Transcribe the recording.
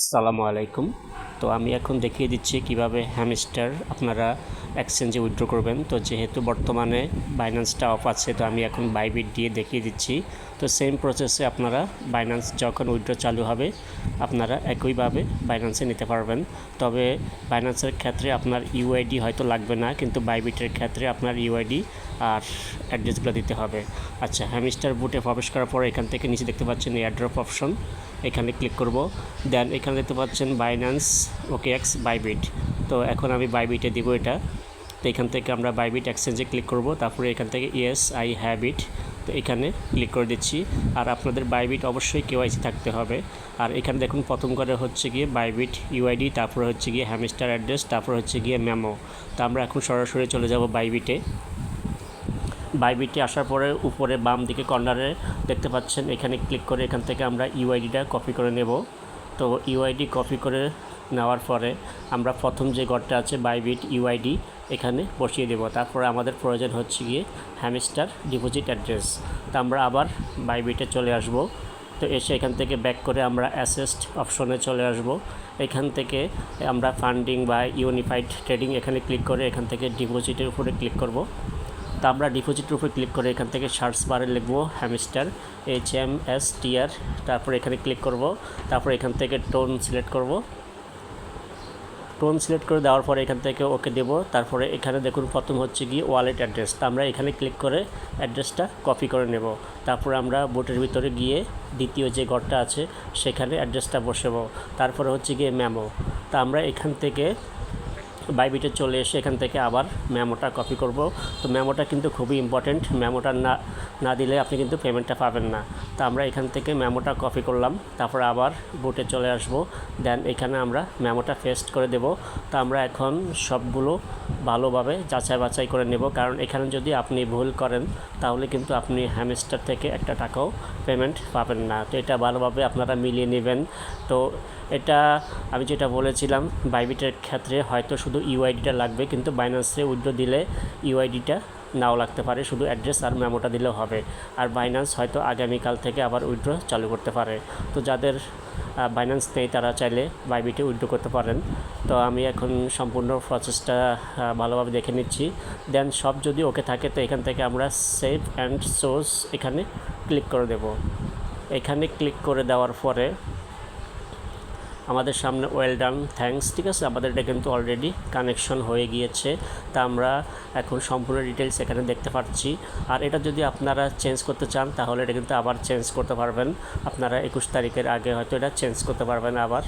আসসালামু আলাইকুম। তো আমি এখন দেখিয়ে দিচ্ছি কীভাবে হ্যামস্টার আপনারা এক্সচেঞ্জে উইথড্র করবেন। তো যেহেতু বর্তমানে বাইন্যান্সটা অফ আছে, তো আমি এখন বাইবিট দিয়ে দেখিয়ে দিচ্ছি। তো সেম প্রসেসে আপনারা বাইন্যান্স যখন উইথড্র চালু হবে, আপনারা একইভাবে বাইন্যান্সে নিতে পারবেন। তবে বাইন্যান্সের ক্ষেত্রে আপনার ইউআইডি হয়তো লাগবে না, কিন্তু বাইবিটের ক্ষেত্রে আপনার ইউআইডি আর অ্যাড্রেসগুলো দিতে হবে। আচ্ছা হ্যামস্টার বুটে প্রবেশ করার পর এখান থেকে নিচে দেখতে পাচ্ছেন এয়ারড্রপ অপশন এখানে ক্লিক করব। দেন এখানে দেখতে পাচ্ছেন বাইন্যান্স ওকে এক্স বাইবিট তো এখন আমি বাইবিটে দিব এটা। তো এখান থেকে আমরা বাইবিট এক্সচেঞ্জে ক্লিক করব। তারপরে এখান থেকে ইয়েস আই হ্যাভ ইট তো এখানে ক্লিক করে দিচ্ছি। আর আপনাদের বাইবিট অবশ্যই কেওয়াইসি থাকতে হবে। আর এখানে দেখুন, প্রথম করে হচ্ছে গিয়ে বাইবিট ইউআইডি তারপরে হচ্ছে গিয়ে হ্যামিস্টার অ্যাড্রেস তারপর হচ্ছে গিয়ে মেমো তো আমরা এখন সরাসরি চলে যাব বাইবিটে বাইবিটে আসার পরে উপরে বাম দিকে কর্নারে দেখতে পাচ্ছেন, এখানে ক্লিক করে এখান থেকে আমরা ইউআইডিটা কপি করে নেব। তো ইউআইডি কপি করে নেওয়ার পরে আমরা প্রথম যে ঘরটা আছে, বাইবিট ইউআইডি, এখানে বসিয়ে দেব। তারপরে আমাদের প্রয়োজন হচ্ছে গিয়ে হ্যামিস্টার ডিপোজিট অ্যাড্রেস। তো আমরা আবার বাইবিটে চলে আসব। তো এসে এখান থেকে ব্যাক করে আমরা অ্যাসেস্ট অপশনে চলে আসব। এখান থেকে আমরা ফান্ডিং বা ইউনিফাইড ট্রেডিং এখানে ক্লিক করে এখান থেকে ডিপোজিটের উপরে ক্লিক করব। তো আমরা ডিপোজিটের উপরে ক্লিক করে এখান থেকে সার্চ বারে লিখব hamster H M S T R তারপর এখানে ক্লিক করব, তারপর এখান থেকে টোন সিলেক্ট করব। টোন সিলেক্ট করে দেওয়ার পরে এখান থেকে ওকে দেব, তারপরে এখানে দেখুন প্রথম হচ্ছে গিয়ে ওয়ালেট অ্যাড্রেস তা আমরা এখানে ক্লিক করে অ্যাড্রেসটা কপি করে নেব। তারপরে আমরা বোটের ভিতরে গিয়ে দ্বিতীয় যে ঘরটা আছে, সেখানে অ্যাড্রেসটা বসাবো। তারপরে হচ্ছে গিয়ে ম্যামো তা আমরা এখান থেকে বাইবিটে চলে এসে এখান থেকে আবার মেমোটা কপি করব। তো মেমোটা কিন্তু খুবই ইম্পর্টেন্ট মেমোটা না না দিলে আপনি কিন্তু পেমেন্টটা পাবেন না। তো আমরা এখান থেকে মেমোটা কপি করলাম। তারপর আবার বুটে চলে আসব। দেন এখানে আমরা মেমোটা পেস্ট করে দেব। তো আমরা এখন সবগুলো ভালোভাবে যাচাই বাছাই করে নেব। কারণ এখানে যদি আপনি ভুল করেন, তাহলে কিন্তু আপনি হ্যামস্টার থেকে একটা টাকাও পেমেন্ট পাবেন না। তো এটা ভালোভাবে আপনারা মিলিয়ে নেবেন। তো এটা আমি যেটা বলেছিলাম বাইবিটের ক্ষেত্রে হয়তো শুধু ইউআইডিটা লাগবে, কিন্তু বাইন্যান্সে উইথড্র দিলে ইউআইডিটা নাও লাগতে পারে, শুধু অ্যাড্রেস আর মেমোটা দিলেও হবে। আর বাইন্যান্স হয়তো আগামীকাল থেকে আবার উইড্রো চালু করতে পারে। তো যাদের বাইন্যান্স নেই, তারা চাইলে বাইবিটে উইথড্র করতে পারেন। তো আমি এখন সম্পূর্ণ প্রসেসটা ভালোভাবে দেখে নিচ্ছি। দেন সব যদি ওকে থাকে, তো এখান থেকে আমরা সেভ অ্যান্ড সোর্স এখানে ক্লিক করে দেব। এখানে ক্লিক করে দেওয়ার পরে আমাদের সামনে ওয়েল ডান থ্যাঙ্কস ঠিক আছে? আমাদের এটা কিন্তু অলরেডি কানেকশন হয়ে গিয়েছে। তা আমরা এখন সম্পূর্ণ ডিটেলস এখানে দেখতে পাচ্ছি। আর এটা যদি আপনারা চেঞ্জ করতে চান, তাহলে এটা কিন্তু আবার চেঞ্জ করতে পারবেন। আপনারা একুশ তারিখের আগে হয়তো এটা চেঞ্জ করতে পারবেন আবার।